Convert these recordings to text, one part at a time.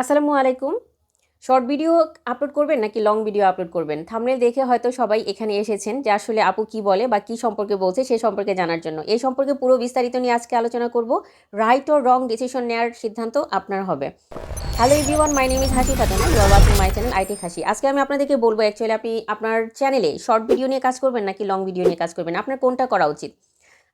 আসসালামু আলাইকুম। Short video upload করবেন নাকি লং ভিডিও আপলোড করবেন? থামনেল দেখে হয়তো সবাই এখানে এসেছেন যে আসলে আপু কি বলে বা কি সম্পর্কে বলছে সে সম্পর্কে জানার জন্য। এই সম্পর্কে পুরো বিস্তারিত নিয়ে আজকে আলোচনা করব। রাইট ও রং ডিসিশন নেওয়ার সিদ্ধান্ত আপনার হবে। Hello everyone my name is Hasi Fatana you are watching my channel IT Hasi আজকে আমি আপনাদেরকে বলব অ্যাকচুয়ালি আপনি আপনার চ্যানেলে শর্ট ভিডিও নিয়ে কাজ করবেন নাকি লং ভিডিও নিয়ে কাজ করবেন? আপনার কোনটা করা উচিত?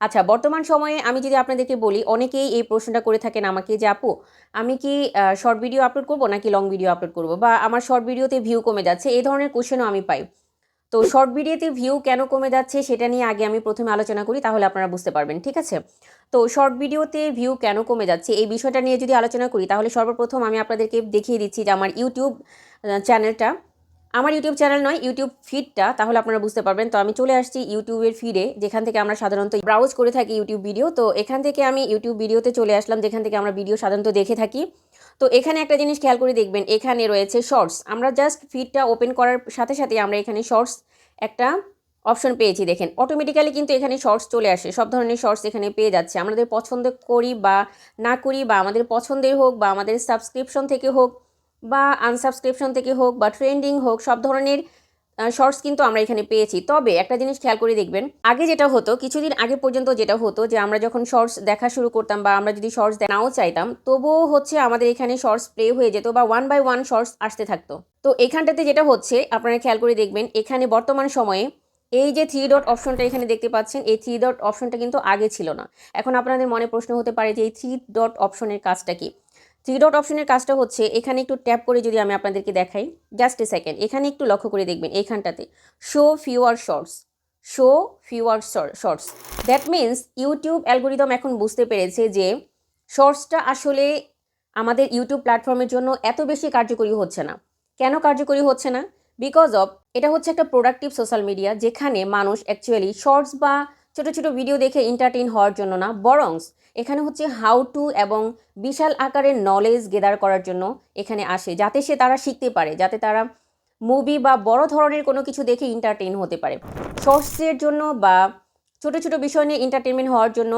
আচ্ছা বর্তমান সময়ে আমি যদি আপনাদেরকে বলি, অনেকেই এই প্রশ্নটা করে থাকেন আমাকে যে, আপু, আমি কি শর্ট ভিডিও আপলোড করব নাকি লং ভিডিও আপলোড করব? বা, আমার শর্ট ভিডিওতে ভিউ কমে যাচ্ছে? এই ধরনের কোশ্চেনও আমি পাই। তো শর্ট ভিডিওতে ভিউ কেন কমে যাচ্ছে সেটা নিয়ে আগে আমি প্রথমে আলোচনা করি, তাহলে আপনারা বুঝতে পারবেন, ঠিক আছে? তো শর্ট ভিডিওতে ভিউ কেন কমে যাচ্ছে এই বিষয়টা নিয়ে যদি আলোচনা করি, তাহলে সর্বপ্রথম আমি আপনাদেরকে দেখিয়ে দিচ্ছি যে, আমার ইউটিউব চ্যানেলটা আমার ইউটিউব চ্যানেল নয় ইউটিউব ফিডটা তাহলে আপনারা বুঝতে পারবেন। তো আমি চলে আসছি ইউটিউবের ফিডে যেখান থেকে আমরা সাধারণত ব্রাউজ করে থাকি ইউটিউব ভিডিও তো এখান থেকে আমি ইউটিউব ভিডিওতে চলে আসলাম, যেখান থেকে আমরা ভিডিও সাধারণত দেখে থাকি। তো এখানে একটা জিনিস খেয়াল করে দেখবেন, এখানে রয়েছে শর্টস আমরা জাস্ট ফিডটা ওপেন করার সাথে সাথে আমরা এখানে শর্টস একটা অপশন পেয়েছি, দেখেন। অটোমেটিক্যালি কিন্তু এখানে শর্টস চলে আসে, সব ধরনের শর্টস এখানে পেয়ে যাচ্ছে। আমাদের পছন্দ করি বা না করি, বা আমাদের পছন্দের হোক, বা আমাদের সাবস্ক্রিপশন থেকে হোক বা আনসাবস্ক্রিপশন থেকে হোক বা ট্রেন্ডিং হোক, সব ধরনের শর্টস কিন্তু আমরা এখানে পেয়েছি। তবে একটা জিনিস খেয়াল করে দেখবেন, আগে যেটা হতো, কিছুদিন আগে পর্যন্ত যেটা হতো যে আমরা যখন শর্টস দেখা শুরু করতাম বা আমরা যদি শর্টস নাও চাইতাম, তবুও হচ্ছে আমাদের এখানে শর্টস প্লে হয়ে যেত বা ওয়ান বাই ওয়ান শর্টস আসতে থাকতো। তো এখানটাতে যেটা হচ্ছে, আপনারা খেয়াল করে দেখবেন, এখানে বর্তমান সময়ে এই যে থ্রি ডট অপশনটা এখানে দেখতে পাচ্ছেন, এই থ্রি ডট অপশনটা কিন্তু আগে ছিল না। এখন আপনাদের মনে প্রশ্ন হতে পারে যে এই থ্রি ডট অপশনের কাজটা কি? থ্রি ডট অপশনের কাজটা হচ্ছে, এখানে একটু ট্যাপ করে যদি আমি আপনাদেরকে দেখাই জাস্ট এ সেকেন্ড এখানে একটু লক্ষ্য করে দেখবেন এইখানটাতে show fewer shorts show fewer shorts that means YouTube algorithm এখন বুঝতে পেরেছে যে শর্টসটা আসলে আমাদের ইউটিউব প্ল্যাটফর্মের জন্য এত বেশি কার্যকরী হচ্ছে না। কেন কার্যকরী হচ্ছে না? বিকজ অফ এটা হচ্ছে একটা প্রোডাক্টিভ সোশ্যাল মিডিয়া যেখানে মানুষ অ্যাকচুয়ালি শর্টস বা ছোটো ছোটো ভিডিও দেখে এন্টারটেইন হওয়ার জন্য না বরংস এখানে হচ্ছে হাউ টু এবং বিশাল আকারের নলেজ গেদার করার জন্য এখানে আসে, যাতে সে তারা শিখতে পারে, যাতে তারা মুভি বা বড় ধরনের কোনো কিছু দেখে এন্টারটেইন হতে পারে। শর্টসের জন্য বা ছোটো ছোটো বিষয় নিয়ে এন্টারটেনমেন্ট হওয়ার জন্য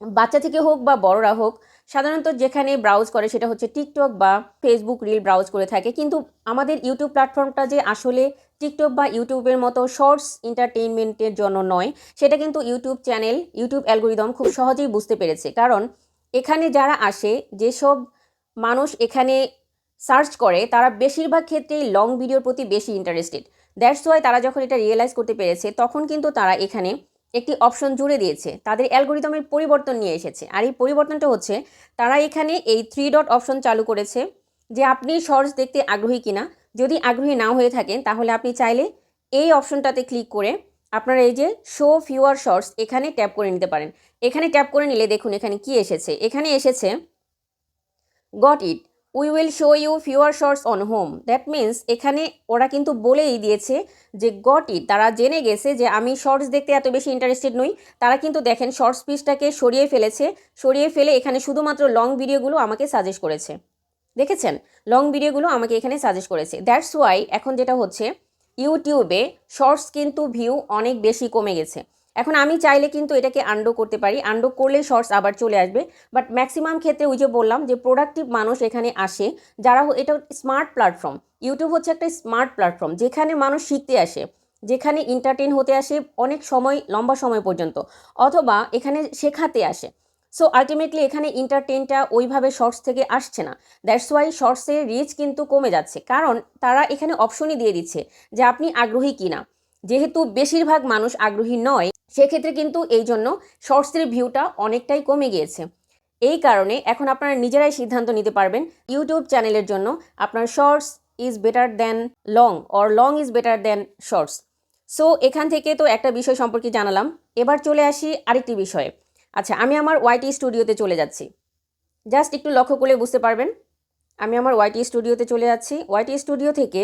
বাচ্চা থেকে হোক বা বড়রা হোক, সাধারণত যেখানে ব্রাউজ করে সেটা হচ্ছে টিকটক বা ফেসবুক রিল ব্রাউজ করে থাকে। কিন্তু আমাদের ইউটিউব প্ল্যাটফর্মটা যে আসলে টিকটক বা ইউটিউবের মতো শর্টস এন্টারটেইনমেন্টের জন্য নয়। সেটা কিন্তু ইউটিউব চ্যানেল, ইউটিউব অ্যালগোরিদম খুব সহজেই বুঝতে পেরেছে। কারণ এখানে যারা আসে, যেসব মানুষ এখানে সার্চ করে, তারা বেশিরভাগ ক্ষেত্রেই লং ভিডিওর প্রতি বেশি ইন্টারেস্টেড। দ্যাটস ওয়াই তারা যখন এটা রিয়েলাইজ করতে পেরেছে, তখন কিন্তু তারা এখানে একটি অপশন জুড়ে দিয়েছে। তাদের অ্যালগোরিদমের পরিবর্তন নিয়ে এসেছে। আর এই পরিবর্তনটা হচ্ছে, তারা এখানে এই থ্রি ডট অপশন চালু করেছে যে আপনি শর্টস দেখতে আগ্রহী কিনা। যদি আগ্রহী না হয়ে থাকেন, তাহলে আপনি চাইলে এই অপশনটাতে ক্লিক করে আপনারা এই যে শো ফিউয়ার শর্টস এখানে ট্যাপ করে নিতে পারেন। এখানে ট্যাপ করে নিলে দেখুন এখানে কি এসেছে? এখানে এসেছে got it we will show you fewer shorts on home that means এখানে ওরা কিন্তু বলেই দিয়েছে যে গট ইট তারা জেনে গেছে যে আমি শর্টস দেখতে এত বেশি ইন্টারেস্টেড নই। তারা কিন্তু দেখেন শর্টস পিসটাকে সরিয়ে ফেলেছে। সরিয়ে ফেলে এখানে শুধুমাত্র লং ভিডিওগুলো আমাকে সাজেস্ট করেছে। দেখেছেন? লং ভিডিওগুলো আমাকে এখানে সাজেস্ট করেছে। দ্যাটস ওয়াই এখন যেটা হচ্ছে ইউটিউবে শর্টস কিন্তু ভিউ অনেক বেশি কমে গেছে। এখন আমি চাইলে কিন্তু এটাকে আন্ডো করতে পারি। আন্ডো করলে শর্টস আবার চলে আসবে। বাট ম্যাক্সিমাম ক্ষেত্রে ওই যে বললাম যে প্রোডাক্টিভ মানুষ এখানে আসে, যারা এটা স্মার্ট প্ল্যাটফর্ম ইউটিউব হচ্ছে একটা স্মার্ট প্ল্যাটফর্ম যেখানে মানুষ শিখতে আসে, যেখানে এন্টারটেন হতে আসে অনেক সময়, লম্বা সময় পর্যন্ত। অথবা এখানে শেখাতে আসে। সো আলটিমেটলি এখানে ইন্টারটেনটা ওইভাবে শর্টস থেকে আসছে না। দ্যাটস ওয়াই শর্টসের রিচ কিন্তু কমে যাচ্ছে। কারণ তারা এখানে অপশনই দিয়ে দিচ্ছে যে আপনি আগ্রহী কিনা। যেহেতু বেশিরভাগ মানুষ আগ্রহী নয়, সেক্ষেত্রে কিন্তু এই জন্য শর্টসের ভিউটা অনেকটাই কমে গিয়েছে। এই কারণে এখন আপনারা নিজেরাই সিদ্ধান্ত নিতে পারবেন ইউটিউব চ্যানেলের জন্য আপনার shorts is better than long or long is better than shorts so এখান থেকে তো একটা বিষয় সম্পর্কে জানালাম। এবার চলে আসি আরেকটি বিষয়ে। আচ্ছা আমি আমার ওয়াইটি স্টুডিওতে চলে যাচ্ছি। জাস্ট একটু লক্ষ্য করলে বুঝতে পারবেন। আমি আমার ওয়াইটি স্টুডিওতে চলে যাচ্ছি। ওয়াইটি স্টুডিও থেকে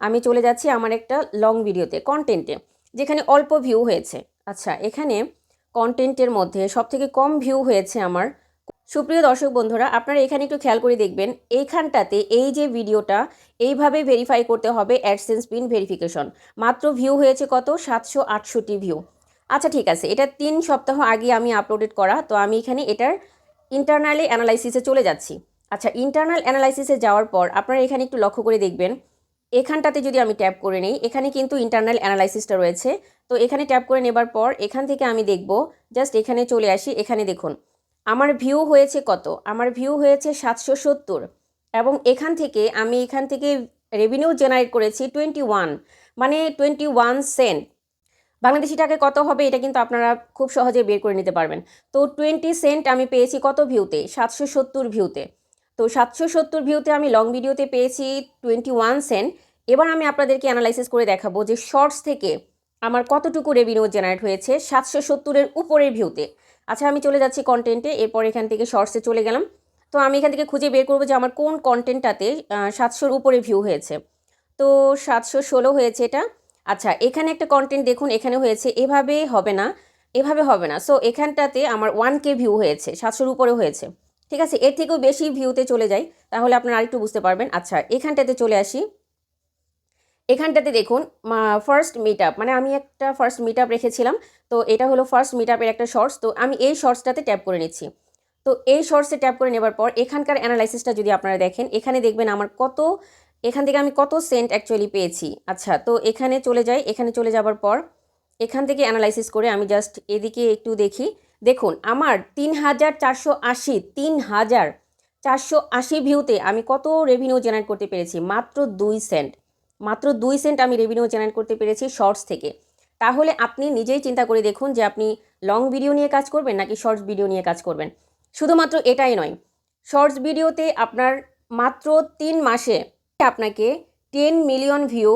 আমি চলে যাচ্ছি আমার একটা লং ভিডিওতে কন্টেন্টে যেখানে অল্প ভিউ হয়েছে। আচ্ছা এখানে কন্টেন্টের মধ্যে সবথেকে কম ভিউ হয়েছে আমার। সুপ্রিয় দর্শক বন্ধুরা, আপনারা এখানে একটু খেয়াল করে দেখবেন এইখানটাতে এই যে ভিডিওটা এইভাবে ভেরিফাই করতে হবে অ্যাডসেন্স পিন ভেরিফিকেশন মাত্র ভিউ হয়েছে কত? সাতশো আটষট্টি ভিউ আচ্ছা ঠিক আছে। এটা তিন সপ্তাহ আগে আমি আপলোডেড করা, তো আমি এখানে এটার ইন্টারনালি অ্যানালাইসিসে চলে যাচ্ছি। আচ্ছা ইন্টারনাল অ্যানালাইসিসে যাওয়ার পর আপনারা এখানে একটু লক্ষ্য করে দেখবেন, এখানটাতে যদি আমি ট্যাপ করে নিই, এখানে কিন্তু ইন্টারনাল অ্যানালাইসিসটা রয়েছে। তো এখানে ট্যাপ করে নেবার পর এখান থেকে আমি দেখব জাস্ট এখানে চলে আসি, এখানে দেখুন। আমার ভিউ হয়েছে কত? আমার ভিউ হয়েছে সাতশো সত্তর এবং এখান থেকে আমি এখান থেকে রেভিনিউ জেনারেট করেছি টোয়েন্টি ওয়ান মানে টোয়েন্টি ওয়ান সেন্ট বাংলাদেশি টাকায় কত হবে এটা কিন্তু আপনারা খুব সহজে বের করে নিতে পারবেন। তো টোয়েন্টি সেন্ট আমি পেয়েছি কত ভিউতে সাতশো সত্তর ভিউতে তো সাতশো সত্তর ভিউতে আমি লং ভিডিওতে পেয়েছি টোয়েন্টি ওয়ান সেন্ট এবার আমি আপনাদেরকে অ্যানালাইসিস করে দেখাবো যে শর্টস থেকে আমার কতটুকু রেভিনিউ জেনারেট হয়েছে সাতশো সত্তরের উপরের ভিউতে আচ্ছা আমি চলে যাচ্ছি কন্টেন্টে এরপর এখান থেকে শর্টসে চলে গেলাম। তো আমি এখান থেকে খুঁজে বের করব যে আমার কোন কন্টেন্টটাতে সাতশোর উপরে ভিউ হয়েছে। তো সাতশো ষোলো হয়েছে এটা। আচ্ছা এখানে একটা কন্টেন্ট দেখুন, এখানে হয়েছে, এভাবে হবে না, এভাবে হবে না। সো এখানটাতে আমার ওয়ান কে ভিউ হয়েছে, সাতশোর উপরে হয়েছে। ঠিক আছে? এর থেকেও বেশি ভিউতে চলে যাই, তাহলে আপনারা আরেকটু বুঝতে পারবেন। আচ্ছা এখানটাতে চলে আসি। এখানটাতে দেখুন ফার্স্ট মিট মানে আমি একটা ফার্স্ট মিট রেখেছিলাম, তো এটা হলো ফার্স্ট মিট আপের একটা শর্টস তো আমি এই শর্টসটাতে ট্যাপ করে নিচ্ছি। তো এই শর্টসে ট্যাপ করে নেবার পর, এখানকার অ্যানালাইসিসটা যদি আপনারা দেখেন, এখানে দেখবেন আমার কত এখান থেকে আমি কত সেন্ট অ্যাকচুয়ালি পেয়েছি? আচ্ছা তো এখানে চলে যাই। এখানে চলে যাবার পর এখান থেকে অ্যানালাইসিস করে আমি জাস্ট এদিকে একটু দেখি। দেখুন, আমার তিন হাজার চারশো আশি, তিন হাজার চারশো আশি ভিউতে আমি কত রেভিনিউ জেনারেট করতে পেরেছি? মাত্র দুই সেন্ট মাত্র দুই সেন্ট আমি রেভিনিউ জেনারেট করতে পেরেছি শর্টস থেকে। তাহলে আপনি নিজেই চিন্তা করে দেখুন যে আপনি লং ভিডিও নিয়ে কাজ করবেন নাকি শর্টস ভিডিও নিয়ে কাজ করবেন। শুধুমাত্র এটাই নয় শর্টস ভিডিওতে আপনার মাত্র তিন মাসে আপনাকে টেন মিলিয়ন ভিউ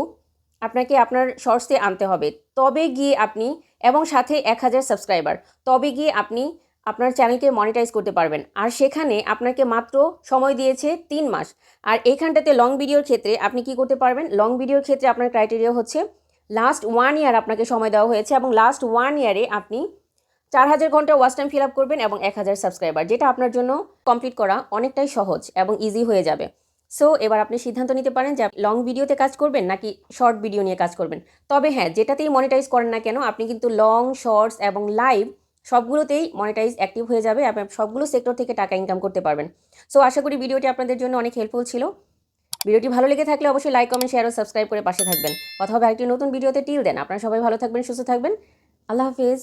আপনাকে আপনার শর্টসে আনতে হবে। তবে গিয়ে আপনি এবং সাথে এক হাজার সাবস্ক্রাইবার তবে গিয়ে আপনি আপনার চ্যানেলকে মনিটাইজ করতে পারবেন। আর সেখানে আপনাকে মাত্র সময় দিয়েছে তিন মাস। আর এইখানটাতে লং ভিডিওর ক্ষেত্রে আপনি কি করতে পারবেন? লং ভিডিওর ক্ষেত্রে আপনার ক্রাইটেরিয়া হচ্ছে লাস্ট ওয়ান ইয়ার আপনাকে সময় দেওয়া হয়েছে এবং লাস্ট ওয়ান ইয়ারে আপনি চার হাজার ঘণ্টা ওয়াচ টাইম ফিল আপ করবেন এবং এক হাজার সাবস্ক্রাইবার যেটা আপনার জন্য কমপ্লিট করা অনেকটাই সহজ এবং ইজি হয়ে যাবে। সো এবার আপনি সিদ্ধান্ত নিতে পারেন যে লং ভিডিওতে কাজ করবেন নাকি শর্ট ভিডিও নিয়ে কাজ করবেন। তবে হ্যাঁ যেটাতেই মনিটাইজ করেন না কেন, আপনি কিন্তু লং শর্টস এবং লাইভ সবগুলোতেই মনিটাইজ অ্যাক্টিভ হয়ে যাবে, আপনি সবগুলো সেক্টর থেকে টাকা ইনকাম করতে পারবেন। সো আশা করি ভিডিওটি আপনাদের জন্য অনেক হেল্পফুল ছিল। ভিডিওটি ভালো লেগে থাকলে অবশ্যই লাইক কমেন্ট শেয়ার ও সাবস্ক্রাইব করে পাশে থাকবেন। কথা হবে আরেকটি নতুন ভিডিওতে টিল দেন আপনারা সবাই ভালো থাকবেন, সুস্থ থাকবেন। আল্লাহ হাফিজ।